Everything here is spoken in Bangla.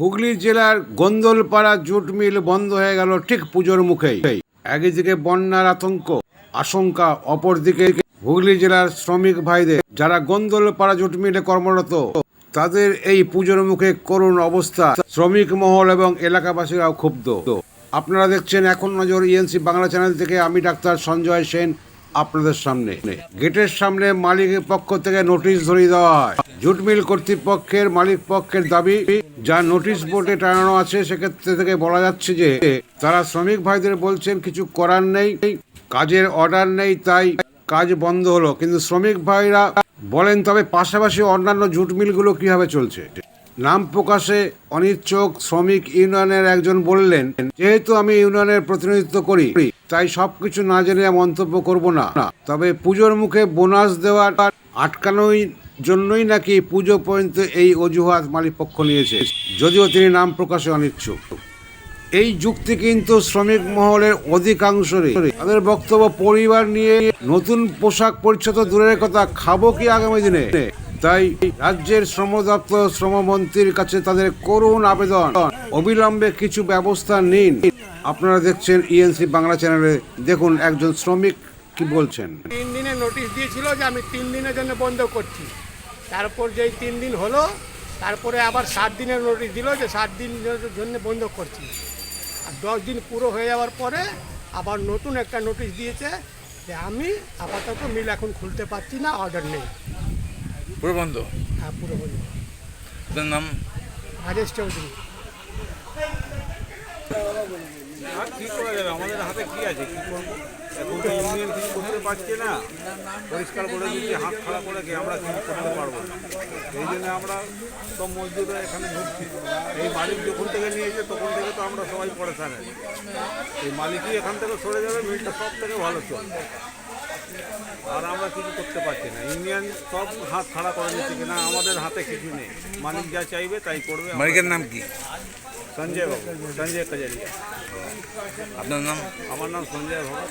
হুগলি জেলার গন্দলপাড়া জুট মিল বন্ধ হয়ে গেল ঠিক পুজোর মুখেই। একদিকে বন্যার আতঙ্ক, আশঙ্কা, অপরদিকে হুগলি জেলার শ্রমিক ভাইদের। যারা গন্দলপাড়া জুট মিলে কর্মরত, তাদের এই পুজোর মুখে করুণ অবস্থা। শ্রমিক মহল এবং এলাকাবাসীরাও ক্ষুব্ধ। আপনারা দেখছেন এখন নজর ইএনসি বাংলা চ্যানেল থেকে। আমি ডাক্তার সঞ্জয় সেন, আপনাদের সামনে। গেটের সামনে মালিকের পক্ষ থেকে নোটিশ ধরিয়ে দেওয়া হয়। জুট মিল কর্তৃপক্ষের মালিক পক্ষের দাবি, যা নোটিশ বোর্ডে টানানো আছে, সেক্ষেত্রে থেকে বলা যাচ্ছে যে তারা শ্রমিক ভাইদের বলছেন কিছু করার নেই, কাজের অর্ডার নেই, তাই কাজ বন্ধ হলো। কিন্তু শ্রমিক ভাইরা বলেন, তবে পাশাপাশি অন্যান্য জুট মিলগুলো কীভাবে চলছে? নাম প্রকাশে অনিচ্ছুক শ্রমিক ইউনিয়নের একজন বললেন, যেহেতু আমি ইউনিয়নের প্রতিনিধিত্ব করি, তাই সবকিছু না জেনে মন্তব্য করব না। তবে পুজোর মুখে বোনাস দেওয়ার আটকানোই জন্যই নাকি পুজো পর্যন্ত এই অজুহাত মালিক পক্ষ নিয়েছে। যদিও তিনি নাম প্রকাশে অনিচ্ছুক। এই যুক্তি কিন্তু শ্রমিক মহলের অধিকাংশরই। তাদের বক্তব্য পরিবার নিয়ে নতুন পোশাক পরিচ্ছদ দূরের কথা খাব কি আগামী দিনে? তাই রাজ্যের শ্রম দপ্তর, শ্রমমন্ত্রীর কাছে তাদের করুণ আবেদন। অবিলম্বে কিছু ব্যবস্থা নিন। আপনারা দেখছেন ইএনসি বাংলা চ্যানেলে দেখুন একজন শ্রমিক কি বলছেন। তিন দিনের নোটিশ দিয়েছিল যে আমি তিন দিনের জন্য বন্ধ করছি। তারপর যেই তিন দিন হলো তারপরে আবার সাত দিনের নোটিশ দিল যে সাত দিনের জন্য বন্ধ করছি। আর দশ দিন পুরো হয়ে যাওয়ার পরে আবার নতুন একটা নোটিশ দিয়েছে যে আমি আপাতত মিল এখন খুলতে পারছি না অর্ডার নেই। পুরো বন্ধ? হ্যাঁ পুরো বন্ধ। আপনার নাম? রাজেশ চৌধুরী। আর কি করা যাবে? আমাদের হাতে কি আছে? কি করব? এখন তো ইউনিয়ন কিছু না। পরিষ্কার করে দিচ্ছি হাত খাড়া করে গিয়ে আমরা কিছু করতে পারব এই জন্য আমরা সব মজদুররা এখানে ঢুকছি। এই মালিক যখন থেকে নিয়েছে, তখন থেকে তো আমরা সবাই পরেশান আছি। এই মালিকই এখান থেকে সরে যাবে মিলটা সব থেকে ভালো চলবে। আর আমরা কিছু করতে পারছি না। ইউনিয়ন সব হাত খাড়া করে নিচ্ছে কিনা আমাদের হাতে কিছু নেই। মালিক যা চাইবে তাই করবে। মালিকের নাম কি? সঞ্জয় বাবু। সঞ্জয় কাজারিয়া আপনার নাম? আমার নাম সঞ্জয় ভগত